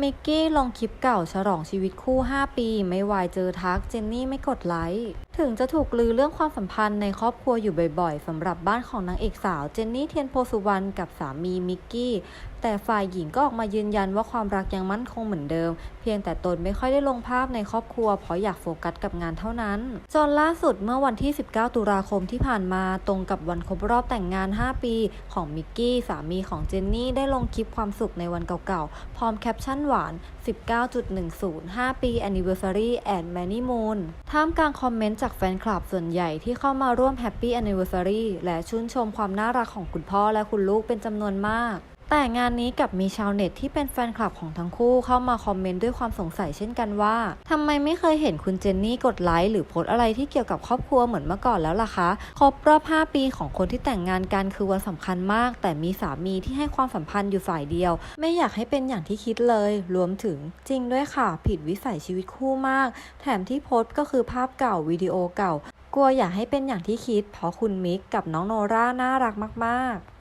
มิกกี้ลงคลิปเก่าฉลองชีวิตคู่ 5 ปี ไม่วายเจอทัก เจนนี่ไม่กดไลค์ถึงจะถูกลือเรื่องความสัมพันธ์ในครอบครัวอยู่บ่อยๆสำหรับบ้านของนางเอกสาวเจนนี่เทียนโพสุวรรณกับสามีมิกกี้ แต่ฝ่ายหญิงก็ออกมายืนยันว่าความรักยังมั่นคงเหมือนเดิม เพียงแต่ตนไม่ค่อยได้ลงภาพในครอบครัวเพราะอยากโฟกัสกับงานเท่านั้น จนล่าสุดเมื่อวันที่ 19 ตุลาคมที่ผ่านมาตรงกับวันครบรอบแต่งงาน 5 ปี ของมิกกี้สามีของเจนนี่ได้ลงคลิปความสุขในวันเก่าๆ พร้อมแคปชั่นหวาน 19.10 5 ปี Anniversary and Many Moon ท่ามกลางคอมเมนต์จากแฟนคลับส่วนใหญ่ที่เข้ามาร่วม Happy Anniversary และชื่นชมความน่ารักของคุณพ่อและคุณลูกเป็นจำนวนมาก แต่งานนี้กับมีชาวเน็ตที่เป็นแฟนคลับของทั้งคู่เข้ามาคอมเมนต์ด้วยความสงสัยเช่นกันว่าทำไมไม่เคยเห็นคุณเจนนี่กดไลค์หรือโพสอะไรที่เกี่ยวกับครอบครัวเหมือนเมื่อก่อนแล้วล่ะคะ ครบรอบ 5 ปีของคนที่แต่งงานกันคือวันสำคัญมาก แต่มีสามีที่ให้ความสัมพันธ์อยู่ฝ่ายเดียว ไม่อยากให้เป็นอย่างที่คิดเลย รวมถึงจริงด้วยค่ะ ผิดวิสัยชีวิตคู่มาก แถมที่โพสก็คือภาพเก่าวิดีโอเก่ากลัวอยากให้เป็นอย่างที่คิด เพราะคุณมิกกับน้องโนราน่ารักมาก ๆ